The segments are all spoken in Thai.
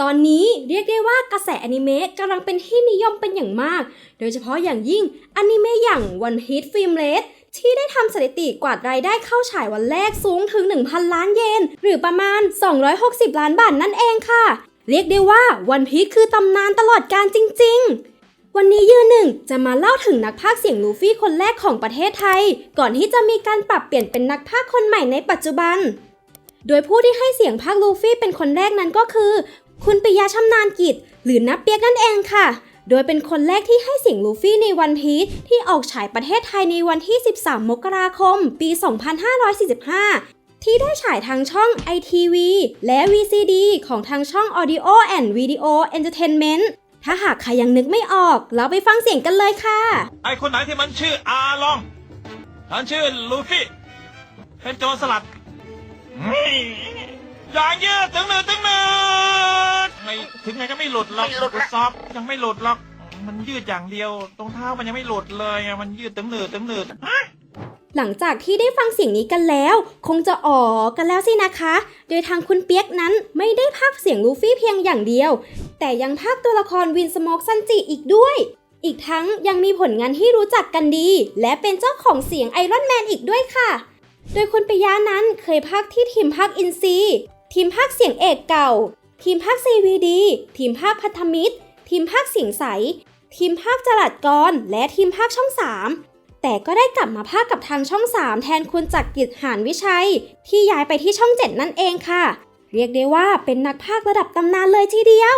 ตอนนี้เรียกได้ว่ากระแสอนิเมะกำลังเป็นที่นิยมเป็นอย่างมาก โดยเฉพาะอย่างยิ่งอนิเมะอย่าง One Piece Film Red ที่ได้ทำสถิติกวาดรายได้เข้าฉายวันแรกสูงถึง 1,000 ล้านเยน หรือประมาณ 260 ล้านบาทนั่นเองค่ะ เรียกได้ว่า One Piece คือตำนานตลอดการจริง ๆวันนี้ยืนหนึ่งจะมาเล่าถึงนักพากย์เสียงลูฟี่คนแรกของประเทศไทย ก่อนที่จะมีการปรับเปลี่ยนเป็นนักพากย์คนใหม่ในปัจจุบัน โดยผู้ที่ให้เสียงพากย์ลูฟี่เป็นคนแรกนั้นก็คือ คุณปิยะชำนาญกิจ หรือนับเปียกนั่นเองค่ะ โดยเป็นคนแรกที่ให้เสียงลูฟี่ในวันพีชที่ออกฉายประเทศไทยในวันที่ 13 มกราคม ปี 2545 ที่ได้ฉายทางช่อง ITV และ VCD ของทางช่อง Audio and Video Entertainment ถ้าหากใครยังนึกไม่ออก เราไปฟังเสียงกันเลยค่ะ ไอคนไหนที่มันชื่ออาลองฉันชื่อลูฟี่ เป็นโจรสลัดย่างยืดถึงหนึ่งถึงหนึ่ง ถึงไงก็ไม่หลุดหรอกทดสอบยังไม่หลุดหรอก มันยืดอย่างเดียว ตรงเท้ามันยังไม่หลุดเลยอะมันยืดถึงหนึ่งถึงหนึ่งฮะ หลังจากที่ได้ฟังเสียงนี้กันแล้ว คงจะอ๋อกันแล้วสินะคะ โดยทางคุณเปียกนั้นไม่ได้พากย์เสียงลูฟี่เพียงอย่างเดียว แต่ยังพากย์ตัวละครวินสโมกซันจิอีกด้วย อีกทั้งยังมีผลงานที่รู้จักกันดี และเป็นเจ้าของเสียงไอรอนแมนอีกด้วยค่ะ โดยคุณปิยานั้นเคยพากย์ที่ทีมพากย์อินซีทีมพากย์เสียงเอกเก่า ทีมพากย์ CVD ทีมพากย์พันธมิตร ทีมพากย์เสียงใส ทีมพากย์จรัดกร และทีมพากย์ช่อง 3 แต่ก็ได้กลับมาพากย์กับทางช่อง 3 แทนคุณจักรกิจหานวิชัย ที่ย้ายไปที่ช่อง 7 นั่นเองค่ะ เรียกได้ว่าเป็นนักพากย์ระดับตำนานเลยทีเดียว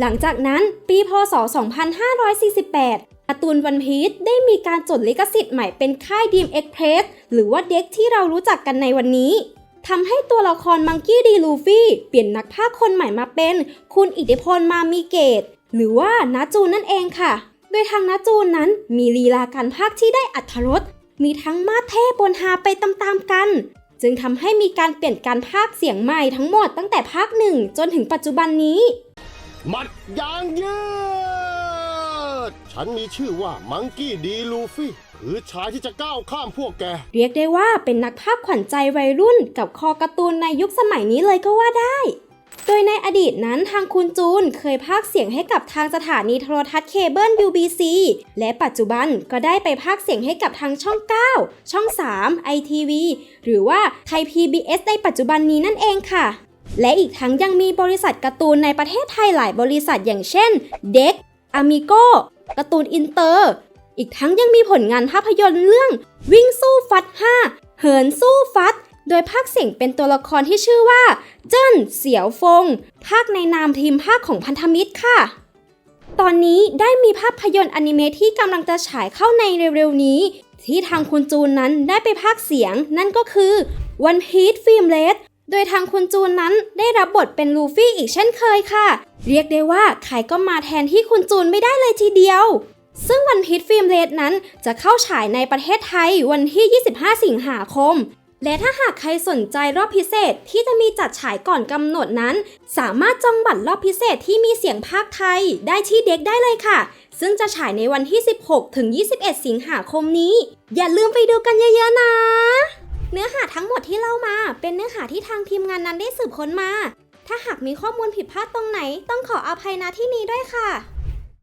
หลังจากนั้นปีพศ 2548การ์ตูนวันพีชได้มีการจดลิขสิทธิ์ใหม่เป็นค่ายดีมเอ็กเพรสหรือว่าเด็กที่เรารู้จักกันในวันนี้ ทำให้ตัวละครมังกี้ดีลูฟี่เปลี่ยนนักพากย์คนใหม่มาเป็น คุณอิทธิพลมามีเกต หรือว่านาจูนนั่นเองค่ะ โดยทางนาจูนนั้นมีลีลาการพากที่ได้อัธรสมีทั้งมาสเท่บนฮาไปตามๆกัน จึงทำให้มีการเปลี่ยนการพากเสียงใหม่ทั้งหมดตั้งแต่ภาคหนึ่งจนถึงปัจจุบันนี้มัดยางยืด ฉันมีชื่อว่ามังกี้ดีลูฟี่ คือชายที่จะก้าวข้ามพวกแก เรียกได้ว่าเป็นนักภาพขวัญใจวัยรุ่นกับคอการ์ตูนในยุคสมัยนี้เลยก็ว่าได้ โดยในอดีตนั้นทางคุณจูนเคยพากเสียงให้กับทางสถานีโทรทัศน์เคเบิล UBC และปัจจุบันก็ได้ไปพากเสียงให้กับทางช่อง 9 ช่อง 3 ITV หรือว่าไทย PBS ในปัจจุบันนี้นั่นเองค่ะ และอีกทั้งยังมีบริษัทการ์ตูนในประเทศไทยหลายบริษัทอย่างเช่นเด็ก a m i g o การ์ตูนอินเตอร์ อีกทั้งยังมีผลงานภาพยนตร์เรื่อง วิ่งสู้ฟัด 5 เหินสู้ฟัด โดยภาคเสียงเป็นตัวละครที่ชื่อว่า เจิ้นเสี่ยวฟง ภาคในนามทีมภาคของพันธมิตรค่ะ ตอนนี้ได้มีภาพยนตร์อนิเมะที่กำลังจะฉายเข้าในเร็วๆนี้ ที่ทางคุณจูนนั้นได้ไปภาคเสียง นั่นก็คือ One Piece Film Red โดยทางคุณจูนนั้นได้รับบทเป็นลูฟี่อีกเช่นเคยค่ะ เรียกได้ว่าใครก็มาแทนที่คุณจูนไม่ได้เลยทีเดียว ซึ่งวันพิษฟิล์มเลดนั้นจะเข้าฉายในประเทศไทยวันที่ 25 สิงหาคม และถ้าหากใครสนใจรอบพิเศษที่จะมีจัดฉายก่อนกำหนดนั้น สามารถจองบัตรรอบพิเศษที่มีเสียงภาคไทยได้ที่เด็กได้เลยค่ะ ซึ่งจะฉายในวันที่ 16 ถึง 21 สิงหาคมนี้ อย่าลืมไปดูกันเยอะๆนะเนื้อหาทั้งหมดที่เล่ามา เป็นเนื้อหาที่ทางทีมงานนั้นได้สืบค้นมา ถ้าหากมีข้อมูลผิดพลาดตรงไหน ต้องขออภัยณที่นี้ด้วยค่ะ